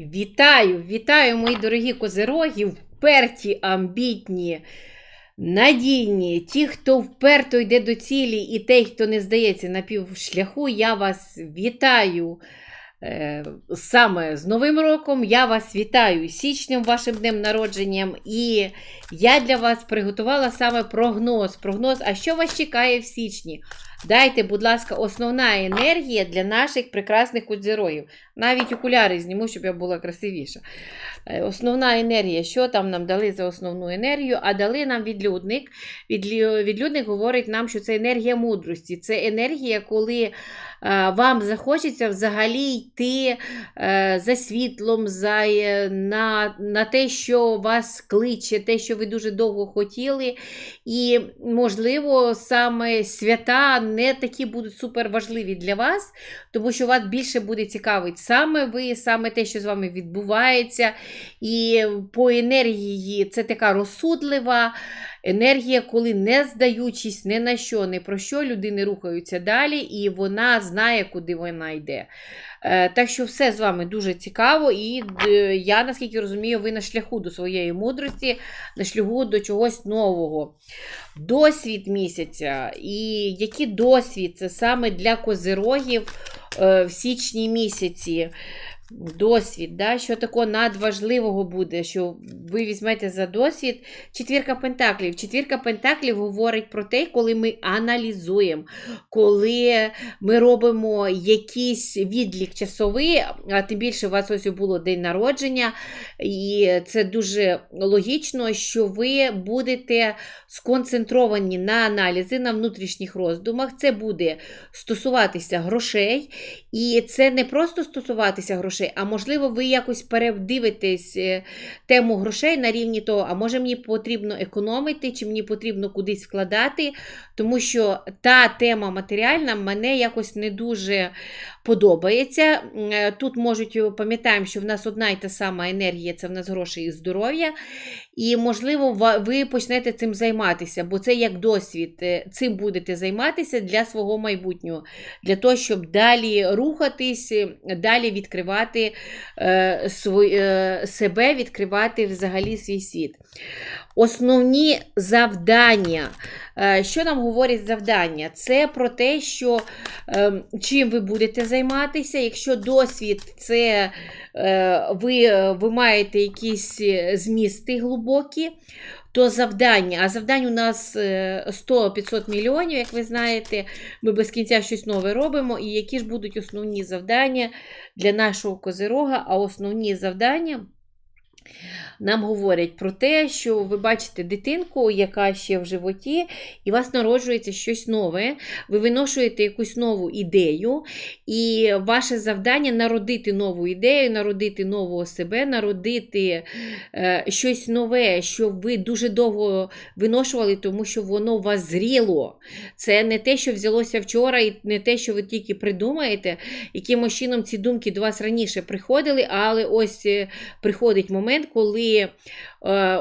Вітаю, вітаю, мої дорогі козероги, вперті, амбітні, надійні, ті, хто вперто йде до цілі, і той, хто не здається на півшляху, я вас вітаю. Е, Саме з Новим роком я вас вітаю січнем, вашим днем народженням. І я для вас приготувала саме прогноз. Прогноз, а що вас чекає в січні? Дайте, будь ласка, основна енергія для наших прекрасних кудзероїв. Навіть окуляри зніму, щоб я була красивіша. Е, Основна енергія, що там нам дали за основну енергію, а дали нам відлюдник. Відлюдник говорить нам, що це енергія мудрості. Це енергія, коли вам захочеться взагалі йти е, за світлом, за, е, на, на те, що вас кличе, те, що ви дуже довго хотіли. І, можливо, саме свята не такі будуть супер важливі для вас, тому що вас більше буде цікавить саме ви, саме те, що з вами відбувається. І по енергії це така розсудлива енергія, коли не здаючись ні на що, ні про що, людини рухаються далі, і вона знає, куди вона йде. Е, Так що все з вами дуже цікаво, і е, я, наскільки розумію, ви на шляху до своєї мудрості, на шляху до чогось нового. Досвід місяця. І який досвід це саме для козирогів е, в січні місяці. Досвід, да? що такого надважливого буде, що ви візьмете за досвід. Четвірка пентаклів. Четвірка пентаклів говорить про те, коли ми аналізуємо, коли ми робимо якийсь відлік часовий, а тим більше у вас ось було день народження, і це дуже логічно, що ви будете сконцентровані на аналізи, на внутрішніх роздумах. Це буде стосуватися грошей, і це не просто стосуватися грошей, а можливо, ви якось передивитесь е, тему грошей на рівні того, а може мені потрібно економити, чи мені потрібно кудись вкладати, тому що та тема матеріальна мене якось не дуже подобається. Е, Тут можуть пам'ятаємо, що в нас одна і та сама енергія це в нас гроші і здоров'я. І, можливо, ви почнете цим займатися, бо це як досвід. Е, Цим будете займатися для свого майбутнього, для того, щоб далі рухатись, е, далі відкривати е, е, себе, відкривати взагалі свій світ. Основні завдання. Е, Що нам говорять завдання? Це про те, що е, чим ви будете займатися. Якщо досвід це е, ви, е, ви маєте якісь змісти глибокі, то завдання, а завдань у нас е, 100-500 мільйонів, як ви знаєте, ми без кінця щось нове робимо. І які ж будуть основні завдання для нашого козирога, а основні завдання. Нам говорять про те, що ви бачите дитинку, яка ще в животі, і у вас народжується щось нове, ви виношуєте якусь нову ідею, і ваше завдання народити нову ідею, народити нового себе, народити е, щось нове, що ви дуже довго виношували, тому що воно у вас зріло. Це не те, що взялося вчора, і не те, що ви тільки придумаєте, якимось чином ці думки до вас раніше приходили, але ось е, приходить момент, коли е,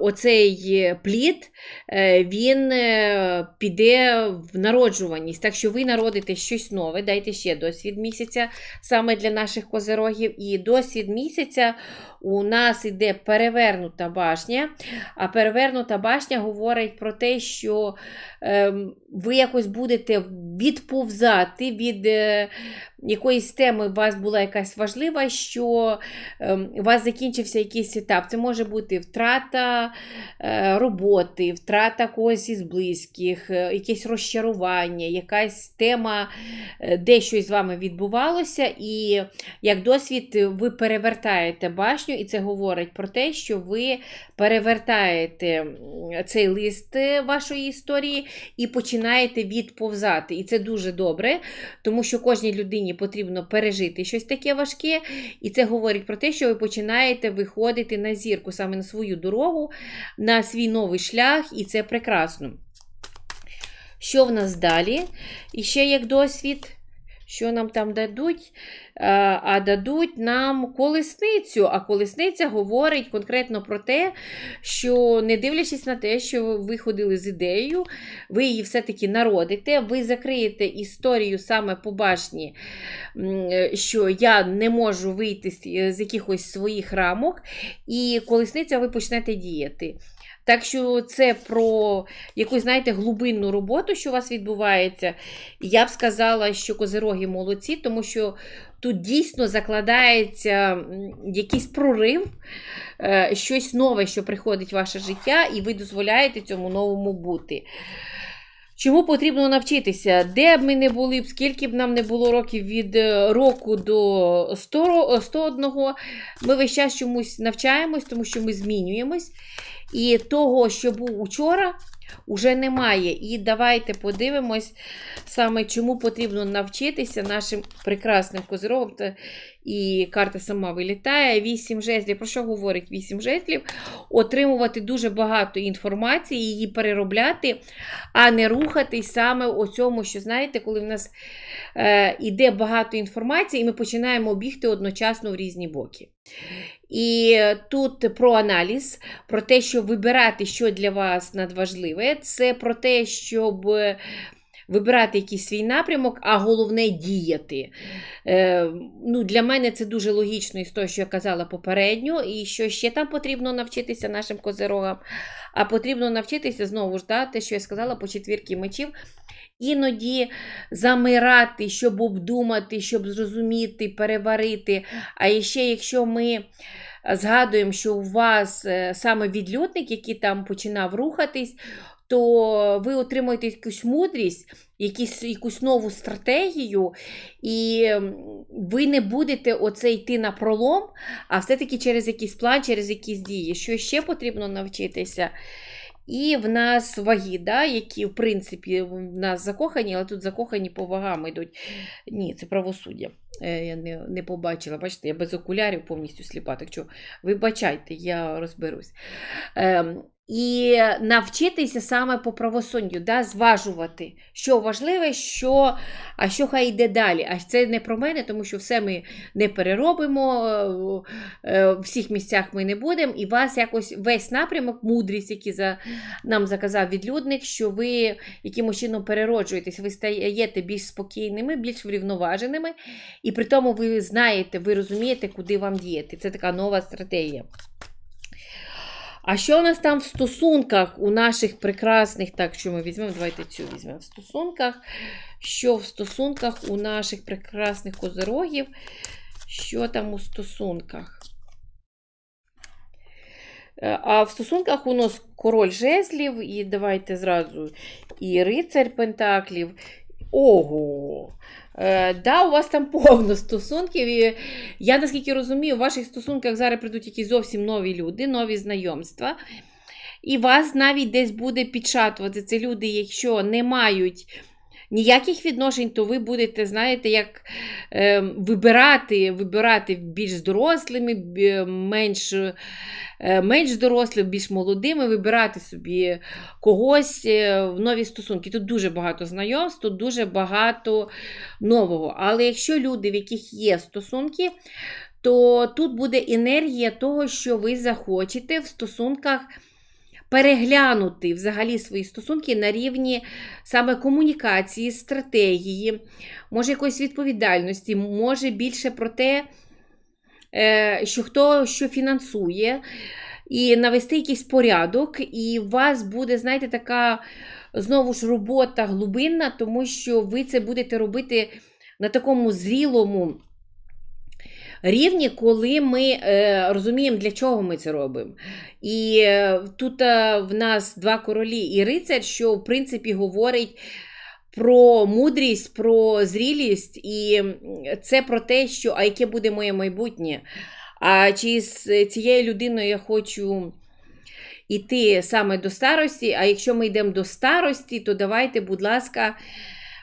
оцей плід е, він е, піде в народжуваність. Так що ви народите щось нове, дайте ще досвід місяця саме для наших козерогів. І досвід місяця у нас іде перевернута башня. А перевернута башня говорить про те, що ем, ви якось будете відповзати від е, якоїсь теми, у вас була якась важлива, що ем, у вас закінчився якийсь етап. Це може бути втрата е, роботи, втрата когось із близьких, е, якесь розчарування, якась тема, е, де щось з вами відбувалося, і як досвід ви перевертаєте башню, і це говорить про те, що ви перевертаєте цей лист вашої історії і починаєте відповзати. І це дуже добре, тому що кожній людині потрібно пережити щось таке важке, і це говорить про те, що ви починаєте виходити на зірку, саме на свою дорогу, на свій новий шлях, і це прекрасно. Що в нас далі? І ще як досвід. Що нам там дадуть, Е, а дадуть нам колесницю. А колесниця говорить конкретно про те, що не дивлячись на те, що ви ходили з ідеєю, ви її все-таки народите, ви закриєте історію саме по башні, що я не можу вийти з якихось своїх рамок, і колесниця ви почнете діяти. Так що це про якусь, знаєте, глибинну роботу, що у вас відбувається. Я б сказала, що козироги молодці, тому що тут дійсно закладається якийсь прорив, е, щось нове, що приходить в ваше життя, і ви дозволяєте цьому новому бути. Чому потрібно навчитися? Де б ми не були скільки б нам не було років від е, року до 100, 101, ми весь час чомусь навчаємось, тому що ми змінюємось. І того, що був учора, уже немає. І давайте подивимось саме, чому потрібно навчитися нашим прекрасним козирогам. І карта сама вилітає. Вісім жезлів. Про що говорить вісім жезлів? Отримувати дуже багато інформації, її переробляти, а не рухатись саме у цьому, що знаєте, коли в нас е, іде багато інформації, і ми починаємо бігти одночасно в різні боки. І тут про аналіз, про те, що вибирати, що для вас надважливе, це про те, щоб вибирати якийсь свій напрямок, а головне діяти. Е, ну, для мене це дуже логічно із того, що я казала попередньо, і що ще там потрібно навчитися нашим козирогам. А потрібно навчитися знову ж да, те, що я сказала по четвірки мечів. Іноді замирати, щоб обдумати, щоб зрозуміти, переварити. А ще якщо ми згадуємо, що у вас е, саме відлюдник, який там починав рухатись, то ви отримуєте якусь мудрість, якісь, якусь нову стратегію, і ви не будете оце йти на пролом, а все-таки через якийсь план, через якісь дії. Що ще потрібно навчитися? І в нас ваги, да, які, в принципі, в нас закохані, але тут закохані по вагам йдуть. Ні, це правосуддя. Е, Я не, не побачила. Бачите, я без окулярів повністю сліпа. Так що, вибачайте, я розберусь. Ем, і навчитися саме по правосуддю, да, зважувати, що важливе, що, а що хай йде далі. А це не про мене, тому що все ми не переробимо, е, е, в всіх місцях ми не будемо. І вас якось весь напрямок, мудрість, який за, нам заказав відлюдник, що ви якимось чином перероджуєтесь, ви стаєте більш спокійними, більш врівноваженими, і при тому ви знаєте, ви розумієте, куди вам діяти. Це така нова стратегія. А що у нас там в стосунках у наших прекрасних, так, що ми візьмемо, давайте цю візьмемо в стосунках. Що в стосунках у наших прекрасних козирогів? Що там у стосунках? Е, А в стосунках у нас король жезлів, і давайте зразу і рицарь пентаклів. Ого! Е, да, у вас там повно стосунків. І я наскільки розумію, у ваших стосунках зараз прийдуть якісь зовсім нові люди, нові знайомства. І вас навіть десь буде підшатувати. Це люди, якщо не мають ніяких відношень, то ви будете, знаєте, як е, вибирати, вибирати більш дорослими, менш, е, менш дорослими, більш молодими, вибирати собі когось е, в нові стосунки. Тут дуже багато знайомств, тут дуже багато нового. Але якщо люди, в яких є стосунки, то тут буде енергія того, що ви захочете в стосунках переглянути взагалі свої стосунки на рівні саме комунікації, стратегії, може якоїсь відповідальності, може більше про те, е, що хто що фінансує, і навести якийсь порядок, і у вас буде, знаєте, така знову ж робота глибинна, тому що ви це будете робити на такому зрілому рівні, коли ми е, розуміємо, для чого ми це робимо. І е, тут е, в нас два королі і рицар, що в принципі говорить. Про мудрість, про зрілість, і це про те, що а яке буде моє майбутнє. А чи з цією людиною я хочу йти саме до старості, а якщо ми йдемо до старості, то давайте, будь ласка,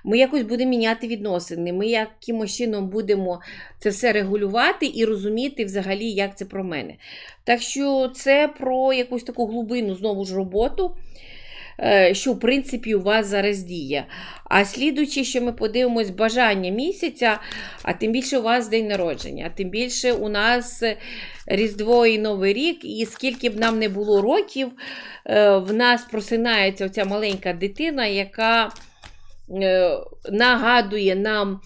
ми якось будемо міняти відносини. Ми якимось чином будемо це все регулювати і розуміти взагалі, як це про мене. Так що це про якусь таку глибину знову ж роботу. е, що в принципі у вас зараз діє. А слідуючи, що ми подивимось бажання місяця, а тим більше у вас день народження, тим більше у нас Різдво і Новий рік, і скільки б нам не було років, е, в нас просинається оця маленька дитина, яка нагадує нам.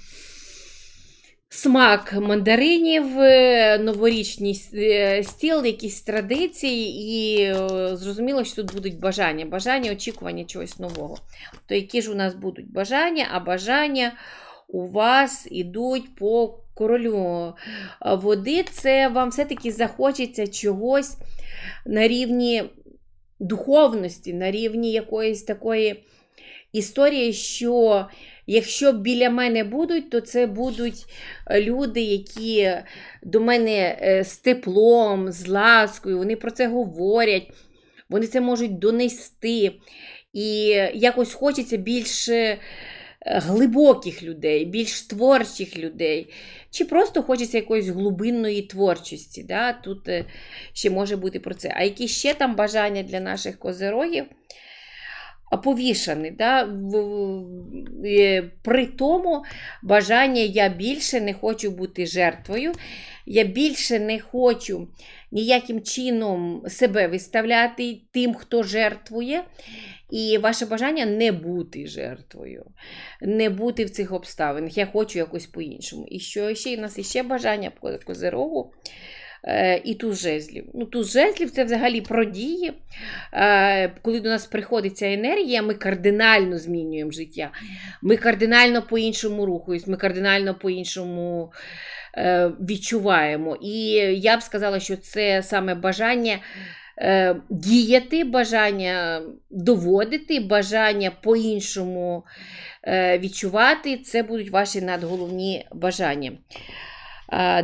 Смак мандаринів, е, новорічний е, стіл, якісь традиції, і е, зрозуміло, що тут будуть бажання. Бажання, очікування чогось нового. То які ж у нас будуть бажання, а бажання у вас ідуть по королю води. Це вам все-таки захочеться чогось на рівні духовності, на рівні якоїсь такої історії, що якщо біля мене будуть, то це будуть е, люди, які до мене е, з теплом, з ласкою, вони про це говорять, вони це можуть донести. І якось хочеться більш е, глибоких людей, більш творчих людей. Чи просто хочеться якоїсь глибинної творчості. Да? Тут ще може бути про це. А які ще там бажання для наших козирогів? Повішаний, да? при тому бажання я більше не хочу бути жертвою, я більше не хочу ніяким чином себе виставляти тим, хто жертвує. І ваше бажання не бути жертвою, не бути в цих обставинах. Я хочу якось по-іншому. І що ще у нас іще бажання по козирогу. Е, і туз жезлів. Ну, туз жезлів це взагалі про дії. Е, коли до нас приходить ця енергія, ми кардинально змінюємо життя. Ми кардинально по-іншому рухаємось, ми кардинально по-іншому е, відчуваємо. І я б сказала, що це саме бажання діяти, бажання доводити, бажання по-іншому відчувати. Це будуть ваші надголовні бажання.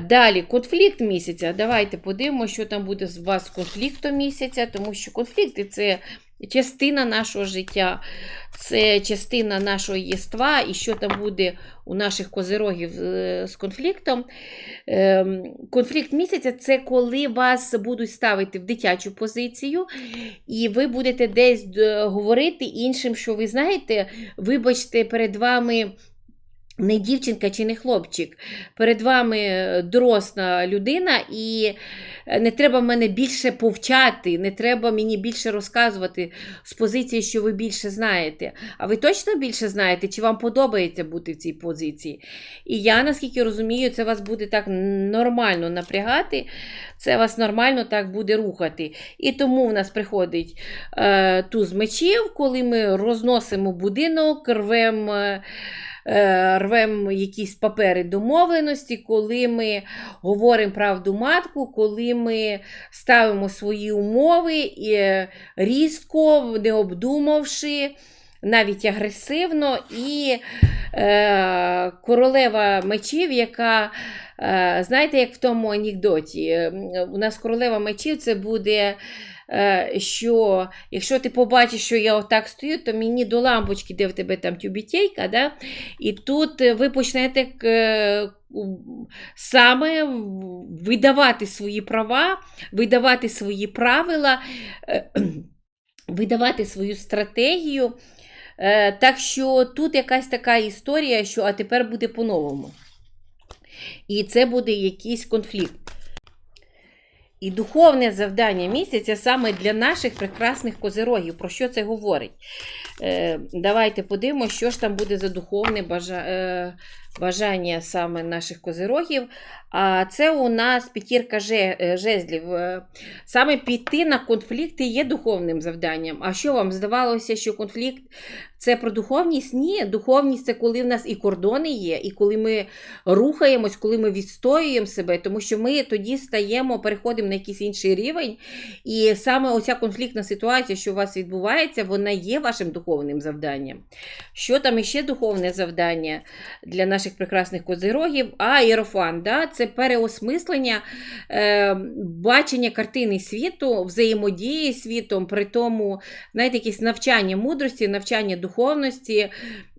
Далі, конфлікт місяця. Давайте подивимося, що там буде з вас з конфліктом місяця, тому що конфлікти це частина нашого життя, це частина нашого єства, і що там буде у наших козирогів з конфліктом. Ем, Конфлікт місяця це коли вас будуть ставити в дитячу позицію, і ви будете десь говорити іншим, що ви знаєте, вибачте, перед вами. Не дівчинка чи не хлопчик, перед вами е, доросла людина, і е, не треба мене більше повчати, не треба мені більше розказувати з позиції, що ви більше знаєте. А ви точно більше знаєте, чи вам подобається бути в цій позиції? І я, наскільки розумію, це вас буде так нормально напрягати, це вас нормально так буде рухати. І тому в нас приходить е, туз мечів, коли ми розносимо будинок, рвемо. Е, рвемо якісь папери домовленості, коли ми говоримо правду матку, коли ми ставимо свої умови і е, різко, не обдумавши, навіть агресивно, і е, королева мечів, яка, е, знаєте, як в тому анекдоті, у нас королева мечів це буде. Е, Що якщо ти побачиш, що я отак стою, то мені до лампочки, де в тебе там тюбітейка, да? і тут е, ви почнете е, саме видавати свої права, видавати свої правила, видавати свою стратегію. Так що тут якась така історія, що а тепер буде по-новому. І це буде якийсь конфлікт. І духовне завдання місяця саме для наших прекрасних козирогів. Про що це говорить? Е, давайте подивимося, що ж там буде за духовне е, бажання саме наших козирогів. А це у нас п'ятірка е, жезлів. Саме піти на конфлікти є духовним завданням. А що вам здавалося, що конфлікт це про духовність? Ні, духовність це коли в нас і кордони є, і коли ми рухаємось, коли ми відстоюємо себе, тому що ми тоді стаємо, переходимо на якийсь інший рівень. І саме оця конфліктна ситуація, що у вас відбувається, вона є вашим духовним завданням. Що там іще духовне завдання для наших прекрасних козирогів? А іерофан, да? це переосмислення е, бачення картини світу, взаємодії з світом, при тому, знаєте, якесь навчання мудрості, навчання духовності,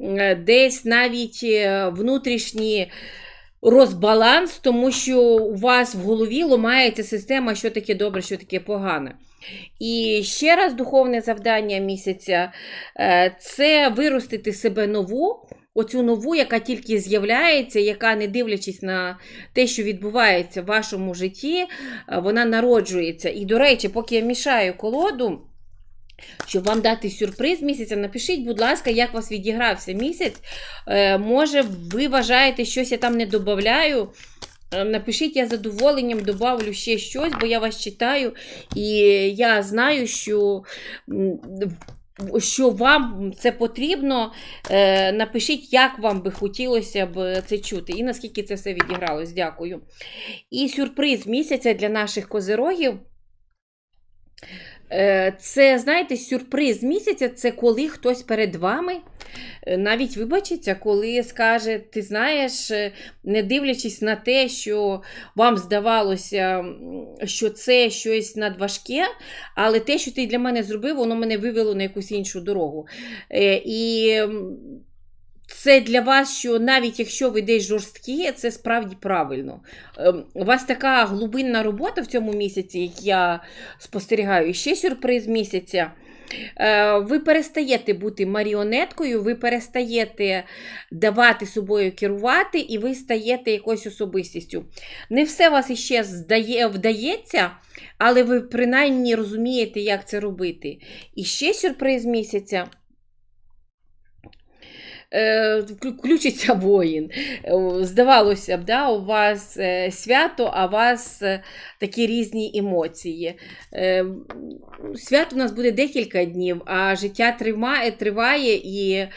е, десь навіть е, внутрішні. Розбаланс, тому що у вас в голові ламається система, що таке добре, що таке погане. І ще раз духовне завдання місяця е, це виростити себе нову, оцю нову, яка тільки з'являється, яка, не дивлячись на те, що відбувається в вашому житті, е, вона народжується. І, до речі, поки я мішаю колоду. Щоб вам дати сюрприз місяця, напишіть, будь ласка, як у вас відігрався місяць. Е, може, ви вважаєте, щось я там не додаю. Е, Напишіть, я з задоволенням добавлю ще щось, бо я вас читаю, і я знаю, що, що вам це потрібно. Е, Напишіть, як вам би хотілося б це чути, і наскільки це все відігралось. Дякую. І сюрприз місяця для наших козирогів. Е, Це, знаєте, сюрприз місяця це коли хтось перед вами е, навіть вибачиться, коли скаже, ти знаєш, е, не дивлячись на те, що вам здавалося, що це щось надважке, але те, що ти для мене зробив, воно мене вивело на якусь іншу дорогу. І це для вас, що навіть якщо ви десь жорсткі, це справді правильно. Ем, У вас така глибинна робота в цьому місяці, як я спостерігаю. Ще сюрприз місяця. Е, Ви перестаєте бути маріонеткою, ви перестаєте давати собою керувати, і ви стаєте якоюсь особистістю. Не все вас іще здає, вдається, але ви принаймні розумієте, як це робити. І ще сюрприз місяця. Е, Включиться воїн. Е, Здавалося б, да, у вас е, свято, а у вас такі різні емоції. Свято у нас буде декілька днів, а життя тримає, триває і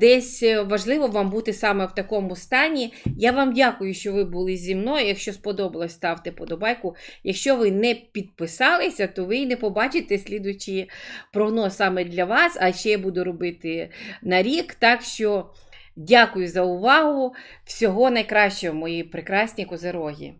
десь важливо вам бути саме в такому стані. Я вам дякую, що ви були зі мною. Якщо сподобалось, ставте подобайку. Якщо ви не підписалися, то ви не побачите слідуючий прогноз саме для вас, а ще я буду робити на рік. Так що дякую за увагу. Всього найкращого, мої прекрасні козероги.